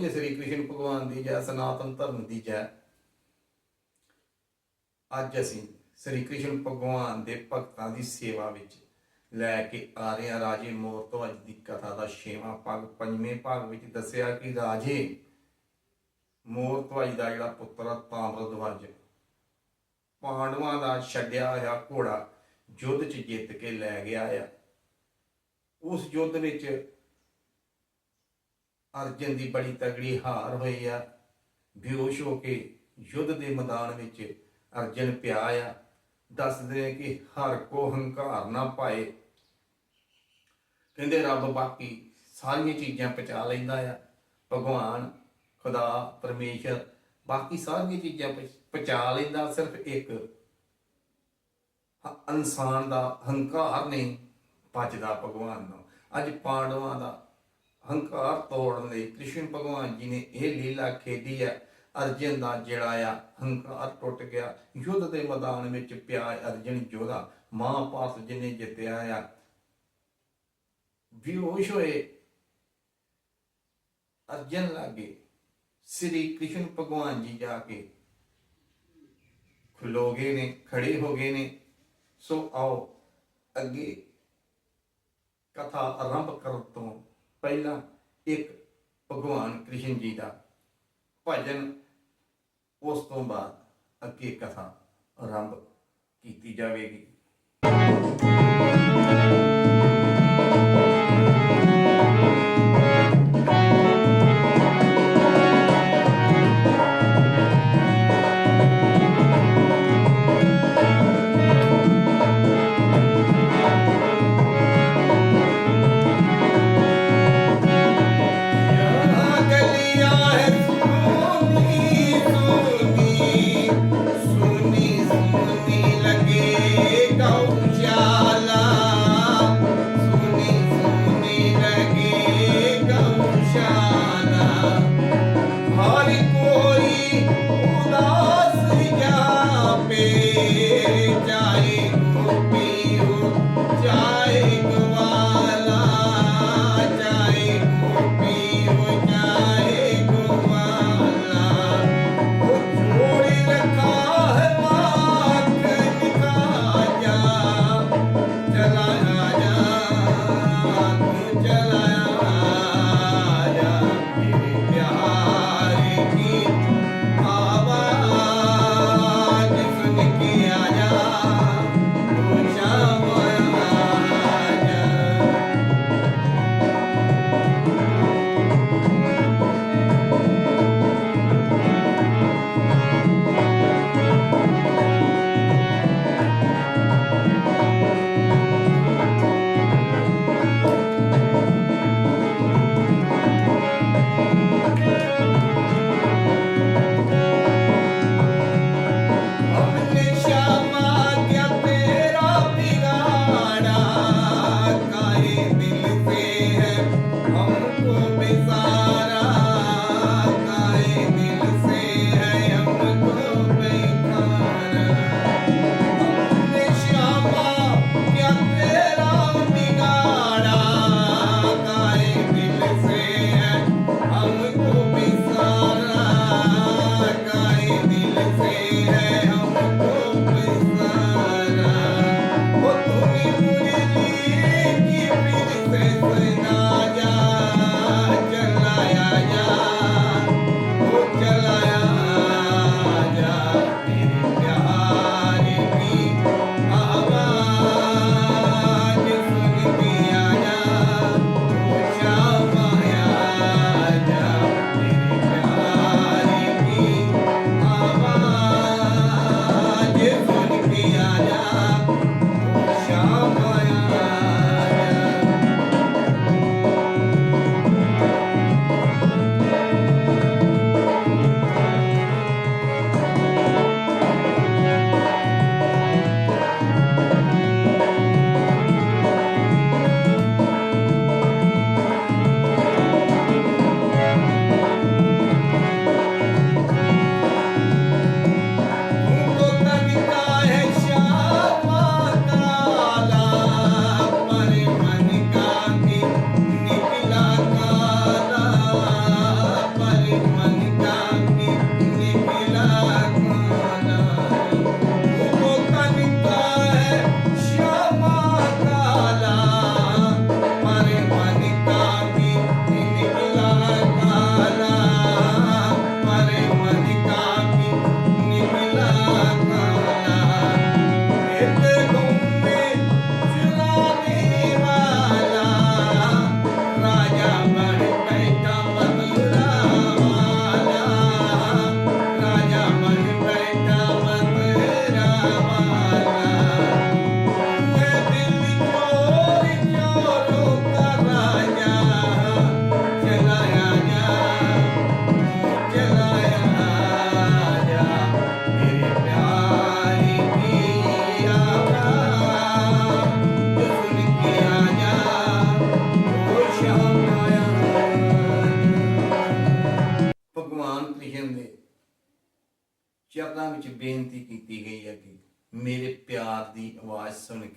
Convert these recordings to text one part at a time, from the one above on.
ਬੋਲੀਏ ਸ੍ਰੀ ਕ੍ਰਿਸ਼ਨ ਭਗਵਾਨ ਦੀ ਜੈ, ਸਨਾਤਨ ਧਰਮ ਦੀ ਜੈ। ਅੱਜ ਅਸੀਂ ਸ੍ਰੀ ਕ੍ਰਿਸ਼ਨ ਭਗਵਾਨ ਦੇ ਭਗਤਾਂ ਦੀ ਸੇਵਾ ਵਿੱਚ ਲੈ ਕੇ ਆ ਰਹੇ ਹਾਂ। ਰਾਜੇ ਮੋਰ ਤੋਂ ਅੱਜ ਦੀ ਕਥਾ ਦਾ ਛੇਵਾਂ ਭਾਗ, ਪੰਜਵੇਂ ਭਾਗ ਵਿੱਚ ਦੱਸਿਆ ਕਿ ਰਾਜੇ ਮੋਰ ਧਵਾਈ ਦਾ ਜਿਹੜਾ ਪੁੱਤਰ ਆ, ਤਾਮਰਧਵਜ, ਪਾਂਡਵਾਂ ਦਾ ਛੱਡਿਆ ਹੋਇਆ ਘੋੜਾ ਯੁੱਧ 'ਚ ਜਿੱਤ ਕੇ ਲੈ ਗਿਆ ਆ। ਉਸ ਯੁੱਧ ਵਿੱਚ ਅਰਜਨ ਦੀ ਬੜੀ ਤਗੜੀ ਹਾਰ ਹੋਈ ਆ। ਬੇਹੋਸ਼ ਹੋ ਕੇ ਯੁੱਧ ਦੇ ਮੈਦਾਨ ਵਿੱਚ ਅਰਜਨ ਪਿਆ ਆ। ਦੱਸਦੇ ਨੇ ਕਿ ਹਰ ਕੋ ਹੰਕਾਰ ਨਾ ਪਾਏ। ਕਹਿੰਦੇ ਰੱਬ ਬਾਕੀ ਸਾਰੀਆਂ ਚੀਜ਼ਾਂ ਪਚਾ ਲੈਂਦਾ ਆ। ਭਗਵਾਨ, ਖੁਦਾ, ਪਰਮੇਸ਼ਰ, ਬਾਕੀ ਸਾਰੀਆਂ ਚੀਜ਼ਾਂ ਪਚ- ਪਚਾ ਲੈਂਦਾ ਸਿਰਫ ਇੱਕ। ਇਨਸਾਨ ਦਾ ਹੰਕਾਰ ਨਹੀਂ ਪਚਦਾ ਭਗਵਾਨ ਨੂੰ। ਅੱਜ ਪਾਂਡਵਾਂ ਦਾ ਹੰਕਾਰ ਤੋੜਨ ਲਈ ਕ੍ਰਿਸ਼ਨ ਭਗਵਾਨ ਜੀ ਨੇ ਇਹ ਲੀਲਾ ਖੇਡੀ ਹੈ। ਅਰਜਨ ਦਾ ਜਿਹੜਾ ਆ, ਹੰਕਾਰ ਟੁੱਟ ਗਿਆ। ਯੁੱਧ ਦੇ ਮੈਦਾਨ ਵਿੱਚ ਪਿਆ ਅਰਜਨ ਜੋਧਾ। ਮਹਾਭਾਰਤ ਜਿਹਨੇ ਜਿੱਤਿਆ ਆ। ਬੇਹੋਸ਼ ਹੋਏ। ਅਰਜਨ ਲਾਗੇ ਸ੍ਰੀ ਕ੍ਰਿਸ਼ਨ ਭਗਵਾਨ ਜੀ ਜਾ ਕੇ ਖਲੋ ਗਏ ਨੇ, ਖੜੇ ਹੋ ਗਏ ਨੇ। ਸੋ ਆਓ ਅੱਗੇ ਕਥਾ ਆਰੰਭ ਕਰਨ ਤੋਂ ਪਹਿਲਾਂ ਇੱਕ ਭਗਵਾਨ ਕ੍ਰਿਸ਼ਨ ਜੀ ਦਾ ਭਜਨ, ਉਸ ਤੋਂ ਬਾਅਦ ਅੱਗੇ ਕਥਾ ਆਰੰਭ ਕੀਤੀ ਜਾਵੇਗੀ।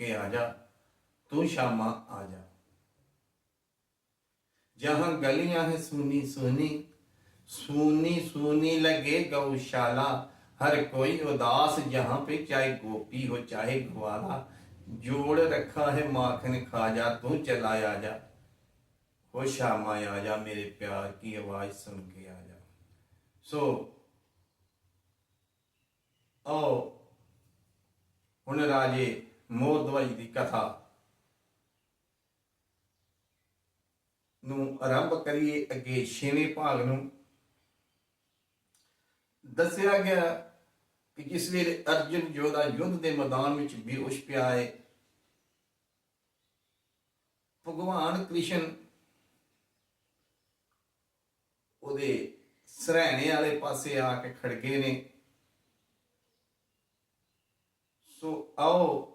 के तू तो आ जा। तो जहाँ गलियाँ है सुनी सुनी सुनी सुनी लगे गौशाला। हर कोई उदास जहाँ पे चाहे गोपी हो चाहे ग्वाला। जोड़ रखा है माखन खा जा तू चला आ जा। हो श्यामा आ जा मेरे प्यार की आवाज़ सुन के आ जा। सो so, ओ हुन राजे ਮੋਰ ਦਵਾਈ ਦੀ ਕਥਾ ਨੂੰ ਆਰੰਭ ਕਰੀਏ ਅੱਗੇ ਛੇਵੇਂ ਭਾਗ ਨੂੰ। ਦੱਸਿਆ ਗਿਆ ਕਿ ਜਿਸ ਵੇਲੇ ਅਰਜੁਨ ਜੋਧਾ ਯੁੱਧ ਦੇ ਮੈਦਾਨ ਵਿੱਚ ਬੇਹੋਸ਼ ਪਿਆ ਹੈ, ਭਗਵਾਨ ਕ੍ਰਿਸ਼ਨ ਉਹਦੇ ਸਰਹਣੇ ਵਾਲੇ ਪਾਸੇ ਆ ਕੇ ਖੜ ਗਏ ਨੇ। ਸੋ ਆਓ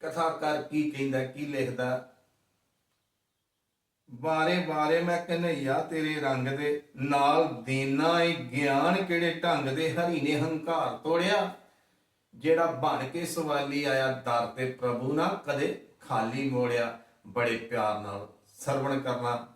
ਕਥਾਕਾਰ ਕੀ ਕਹਿੰਦਾ, ਕੀ ਲਿਖਦਾ। ਬਾਰੇ ਬਾਰੇ ਮੈਂ ਕਨਈਆ ਤੇਰੇ ਰੰਗ ਦੇ ਨਾਲ ਦੇਨਾ ਏ ਗਿਆਨ ਕਿਹੜੇ ਢੰਗ ਦੇ? ਹਰੀ ਨੇ ਹੰਕਾਰ ਤੋੜਿਆ। ਜਿਹੜਾ ਬਣ ਕੇ ਸਵਾਲੀ ਆਇਆ, ਦਰ ਤੇ ਪ੍ਰਭੂ ਨਾ ਕਦੇ ਖਾਲੀ ਮੋੜਿਆ। ਬੜੇ ਪਿਆਰ ਨਾਲ ਸਰਵਣ ਕਰਨਾ।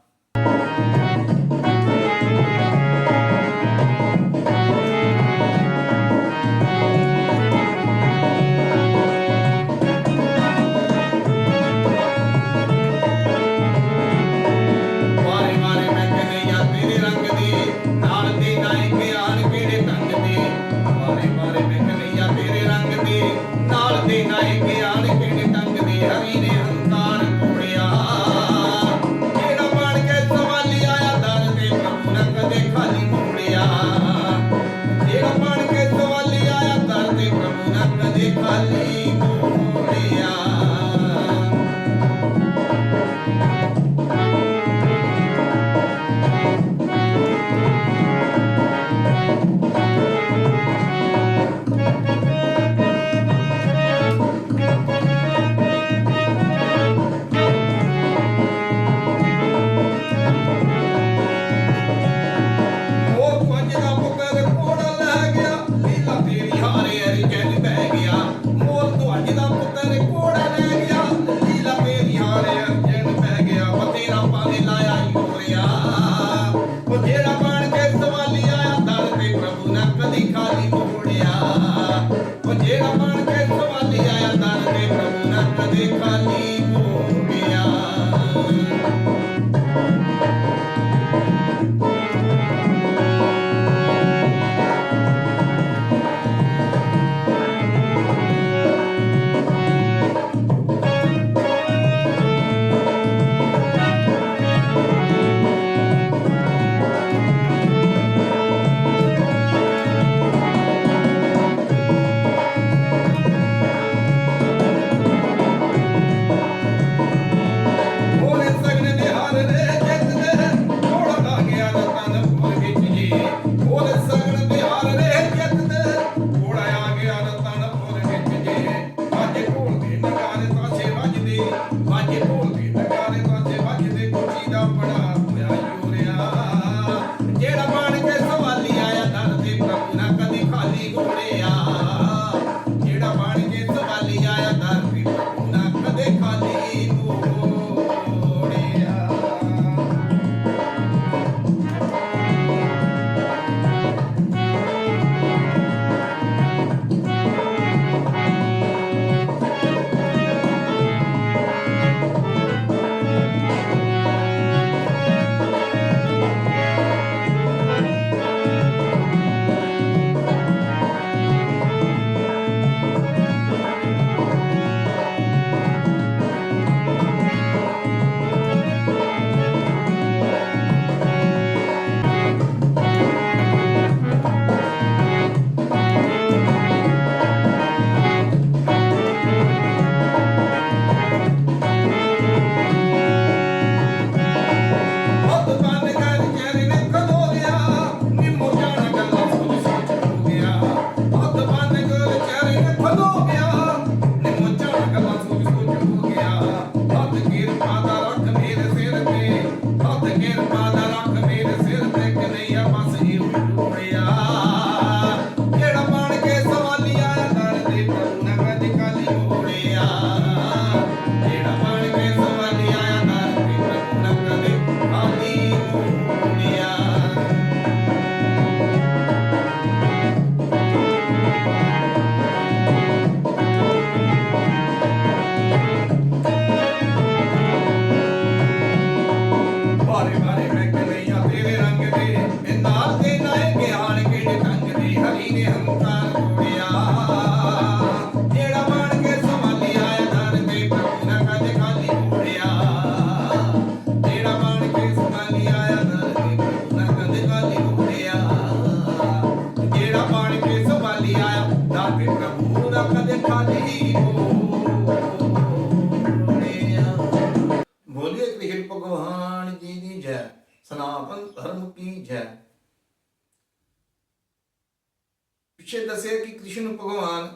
ਪਿੱਛੇ ਦੱਸਿਆ ਕਿ ਕ੍ਰਿਸ਼ਨ ਭਗਵਾਨ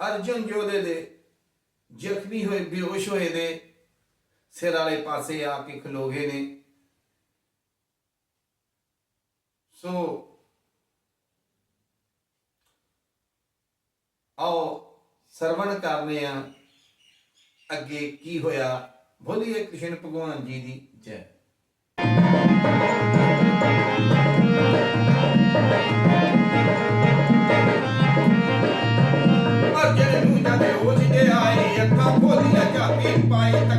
ਅਰਜੁਨ ਜੋਧੇ ਦੇ ਜ਼ਖਮੀ ਹੋਏ, ਬੇਹੋਸ਼ ਹੋਏ ਦੇ ਸਿਰ ਵਾਲੇ ਪਾਸੇ ਆ ਕੇ ਖਲੋਗੇ ਨੇ। ਸੋ ਆਓ ਸਰਵਣ ਕਰਨੇ ਆ ਅੱਗੇ ਕੀ ਹੋਇਆ। ਬੋਲੀਏ ਕ੍ਰਿਸ਼ਨ ਭਗਵਾਨ ਜੀ ਦੀ ਜੈ। Pai,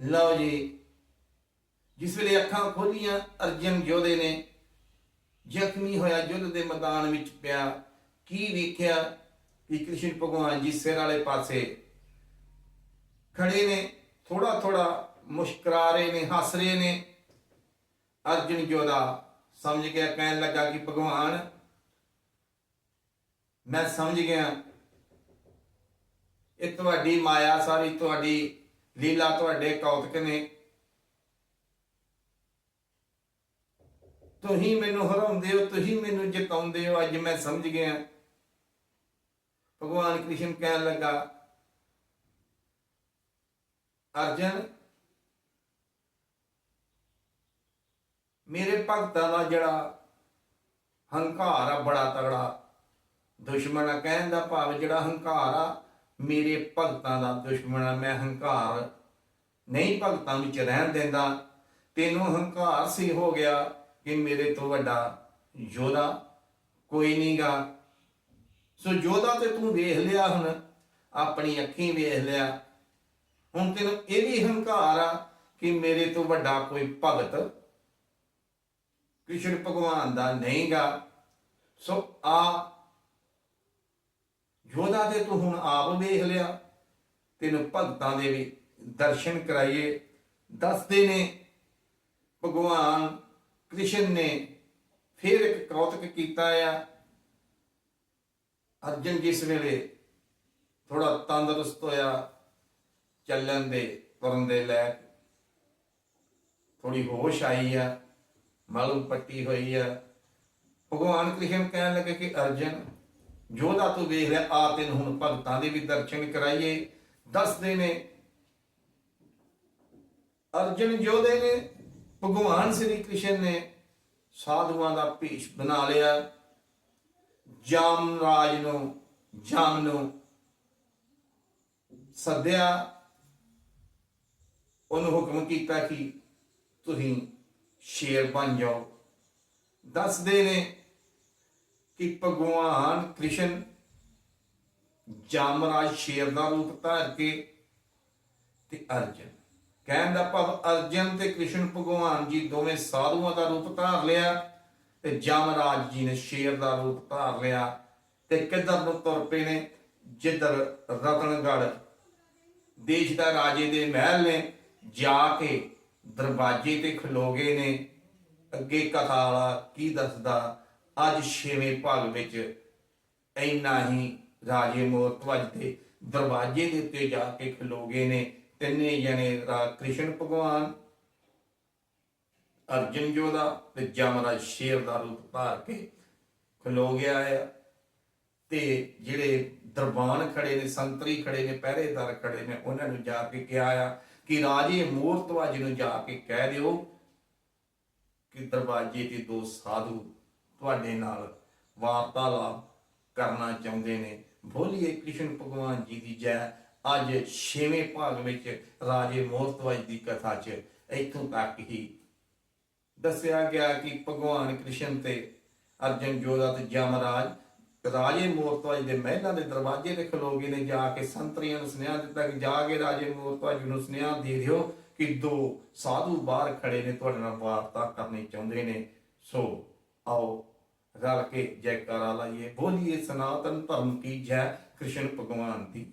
ਲਓ ਜੀ, ਜਿਸ ਵੇਲੇ ਅੱਖਾਂ ਖੋਲੀਆਂ, ਅਰਜਨ ਜੋਧੇ ਨੇ ਜ਼ਖਮੀ ਹੋਇਆ, ਯੁੱਧ ਦੇ ਮੈਦਾਨ ਵਿੱਚ ਪਿਆ। ਕੀ ਵੇਖਿਆ ਕਿ ਕ੍ਰਿਸ਼ਨ ਭਗਵਾਨ ਜੀ ਸਿਰ ਵਾਲੇ ਪਾਸੇ ਖੜੇ ਨੇ ਥੋੜਾ ਥੋੜਾ ਮੁਸਕਰਾ ਰਹੇ ਨੇ, ਹੱਸ ਰਹੇ ਨੇ। ਅਰਜਨ ਜੋਧਾ ਸਮਝ ਗਿਆ, ਕਹਿਣ ਲੱਗਾ ਕਿ ਭਗਵਾਨ, ਮੈਂ ਸਮਝ ਗਿਆ ਇਹ ਤੁਹਾਡੀ ਮਾਇਆ ਸਾਰੀ ਤੁਹਾਡੀ ਲੀਲਾ ਤੁਹਾਡੇ ਕੌਤਕ ਨੇ। ਤੁਸੀਂ ਮੈਨੂੰ ਹਰਾਉਂਦੇ ਹੋ, ਤੁਸੀਂ ਮੈਨੂੰ ਜਿਤਾਉਂਦੇ ਹੋ, ਅੱਜ ਮੈਂ ਸਮਝ ਗਿਆ। ਭਗਵਾਨ ਕ੍ਰਿਸ਼ਨ ਕਹਿਣ ਲੱਗਾ, ਅਰਜਨ, ਮੇਰੇ ਭਗਤਾਂ ਦਾ ਜਿਹੜਾ ਹੰਕਾਰ ਆ, ਬੜਾ ਤਗੜਾ ਦੁਸ਼ਮਣ ਆ ਕਹਿਣ ਦਾ ਭਾਵ ਜਿਹੜਾ ਹੰਕਾਰ ਆ ਮੇਰੇ ਭਗਤਾਂ ਦਾ ਦੁਸ਼ਮਣ ਆ, ਮੈਂ ਹੰਕਾਰ ਨਹੀਂ ਭਗਤਾਂ ਵਿੱਚ ਰਹਿਣ ਦਿੰਦਾ। ਤੈਨੂੰ ਹੰਕਾਰ ਸੀ ਹੋ ਗਿਆ ਕਿ ਮੇਰੇ ਤੋਂ ਵੱਡਾ ਯੋਧਾ ਕੋਈ ਨਹੀਂਗਾ ਸੋ ਯੋਧਾ ਤੇ ਤੂੰ ਵੇਖ ਲਿਆ ਹੁਣ, ਆਪਣੀ ਅੱਖੀਂ ਵੇਖ ਲਿਆ। ਹੁਣ ਤੈਨੂੰ ਇਹ ਵੀ ਹੰਕਾਰ ਆ ਕਿ ਮੇਰੇ ਤੋਂ ਵੱਡਾ ਕੋਈ ਭਗਤ ਕ੍ਰਿਸ਼ਨ ਭਗਵਾਨ ਦਾ ਨਹੀਂਗਾ ਸੋ ਆ ਯੋਧਾ ਤੇ ਤੂੰ ਹੁਣ ਆਪ ਵੇਖ ਲਿਆ। ਤੈਨੂੰ ਭਗਤਾਂ ਦੇ ਵੀ ਦਰਸ਼ਨ ਕਰਾਈਏ। ਦੱਸਦੇ ਨੇ, ਭਗਵਾਨ ਕ੍ਰਿਸ਼ਨ ਨੇ ਫਿਰ ਇੱਕ ਕੌਤਕ ਕੀਤਾ ਆ। ਅਰਜਨ ਜਿਸ ਵੇਲੇ ਥੋੜਾ ਤੰਦਰੁਸਤ ਹੋਇਆ, ਚੱਲਣ ਦੇ, ਤੁਰਨ ਦੇ ਲੈ ਥੋੜੀ ਹੋਸ਼ ਆਈ ਆ, ਮਾਲੂਮ ਪੱਟੀ ਹੋਈ ਆ। ਭਗਵਾਨ ਕ੍ਰਿਸ਼ਨ ਕਹਿਣ ਲੱਗੇ ਕਿ ਅਰਜਨ ਜੋਧਾ ਤੂੰ ਵੇਖ ਰਿਹਾ, ਆ ਤੈਨੂੰ ਹੁਣ ਭਗਤਾਂ ਦੇ ਵੀ ਦਰਸ਼ਨ ਕਰਾਈਏ। ਦੱਸਦੇ ਨੇ, ਅਰਜਨ ਜੋਧੇ ਨੇ, ਭਗਵਾਨ ਸ੍ਰੀ ਕ੍ਰਿਸ਼ਨ ਨੇ ਸਾਧੂਆਂ ਦਾ ਭੇਸ਼ ਬਣਾ ਲਿਆ। ਜਾਮ ਰਾਜ ਨੂੰ, ਜਾਮ ਨੂੰ ਸੱਦਿਆ। ਉਹਨੂੰ ਹੁਕਮ ਕੀਤਾ ਕਿ ਤੁਸੀਂ ਸ਼ੇਰ ਬਣ ਜਾਓ। ਦੱਸਦੇ ਨੇ ਕਿ ਭਗਵਾਨ ਕ੍ਰਿਸ਼ਨ ਜਾਮਰਾਜ ਸ਼ੇਰ ਦਾ ਰੂਪ ਧਾਰ ਕੇ ਤੇ ਅਰਜਨ। ਕਹਿਣ ਦਾ ਭਾਵ ਅਰਜਨ ਤੇ ਕ੍ਰਿਸ਼ਨ ਭਗਵਾਨ ਜੀ ਦੋਵੇਂ ਸਾਧੂਆਂ ਦਾ ਰੂਪ ਧਾਰ ਲਿਆ ਤੇ ਜਮਰਾਜ ਜੀ ਨੇ ਸ਼ੇਰ ਦਾ ਰੂਪ ਧਾਰ ਲਿਆ ਤੇ ਕਿੱਧਰ ਨੂੰ ਤੁਰ ਪਏ ਨੇ? ਜਿੱਧਰ ਰਤਨਗੜ ਦੇਸ਼ ਦਾ ਰਾਜੇ ਦੇ ਮਹਿਲ ਨੇ, ਜਾ ਕੇ ਦਰਵਾਜ਼ੇ ਤੇ ਖਲੋਗੇ ਨੇ। ਅੱਗੇ ਕਥਾ ਵਾਲਾ ਕੀ ਦੱਸਦਾ? ਅੱਜ ਛੇਵੇਂ ਭਾਗ ਵਿੱਚ ਇੰਨਾ ਹੀ ਰਾਜੇ ਮੋਰਤਵਜ ਦੇ ਦਰਵਾਜ਼ੇ ਦੇ ਉੱਤੇ ਜਾ ਕੇ ਖਲੋ ਗਏ ਨੇ। ਤਿੰਨੇ ਜਣੇ ਰਾ ਕ੍ਰਿਸ਼ਨ ਭਗਵਾਨ, ਅਰਜਨ ਜੋਦਾ ਤੇ ਜਮਰਾਜ ਸ਼ੇਰ ਦਾ ਰੂਪ ਧਾਰ ਕੇ ਖਲੋ ਗਿਆ ਆ। ਤੇ ਜਿਹੜੇ ਦਰਬਾਨ ਖੜੇ ਨੇ, ਸੰਤਰੀ ਖੜੇ ਨੇ, ਪਹਿਰੇਦਾਰ ਖੜੇ ਨੇ, ਉਹਨਾਂ ਨੂੰ ਜਾ ਕੇ ਕਿਹਾ ਆ ਕਿ ਰਾਜੇ ਮੂਰਤਵਾਜ ਨੂੰ ਜਾ ਕੇ ਕਹਿ ਦਿਓ ਕਿ ਦਰਵਾਜ਼ੇ ਤੇ ਦੋ ਸਾਧੂ ਤੁਹਾਡੇ ਨਾਲ ਵਾਰਤਾਲਾਪ ਕਰਨਾ ਚਾਹੁੰਦੇ ਨੇ। ਬੋਲੀਏ ਕ੍ਰਿਸ਼ਨ ਭਗਵਾਨ ਜੀ ਦੀ ਜੈ। ਅੱਜ ਛੇਵੇਂ ਭਾਗ ਵਿੱਚ ਰਾਜੇ ਮੋਰਤਵਾਜ ਦੀ ਕਥਾ 'ਚ ਇੱਥੋਂ ਤੱਕ ਹੀ ਦੱਸਿਆ ਗਿਆ ਕਿ ਭਗਵਾਨ ਕ੍ਰਿਸ਼ਨ ਤੇ ਅਰਜਨ ਜੋਧਾ ਤੇ ਜਮਰਾਜ ਰਾਜੇ ਮੋਰਤਵਾਜ ਦੇ ਮਹਿਲਾਂ ਦੇ ਦਰਵਾਜ਼ੇ ਤੇ ਖਲੋ ਗਏ ਨੇ ਜਾ ਕੇ। ਸੰਤਰੀਆਂ ਨੂੰ ਸੁਨੇਹਾ ਦਿੱਤਾ ਕਿ ਜਾ ਕੇ ਰਾਜੇ ਮੋਰਤਵਾਜ ਨੂੰ ਸੁਨੇਹਾ ਦੇ ਦਿਓ ਕਿ ਦੋ ਸਾਧੂ ਬਾਹਰ ਖੜੇ ਨੇ, ਤੁਹਾਡੇ ਨਾਲ ਵਾਰਤਾ ਕਰਨੀ ਚਾਹੁੰਦੇ ਨੇ। ਸੋ ਆਓ ਰਲ ਕੇ ਜੈਕਾਰਾ ਲਾਈਏ। ਬੋਲੀਏ ਸਨਾਤਨ ਧਰਮ ਕੀ ਜੈ ਕ੍ਰਿਸ਼ਨ ਭਗਵਾਨ ਦੀ।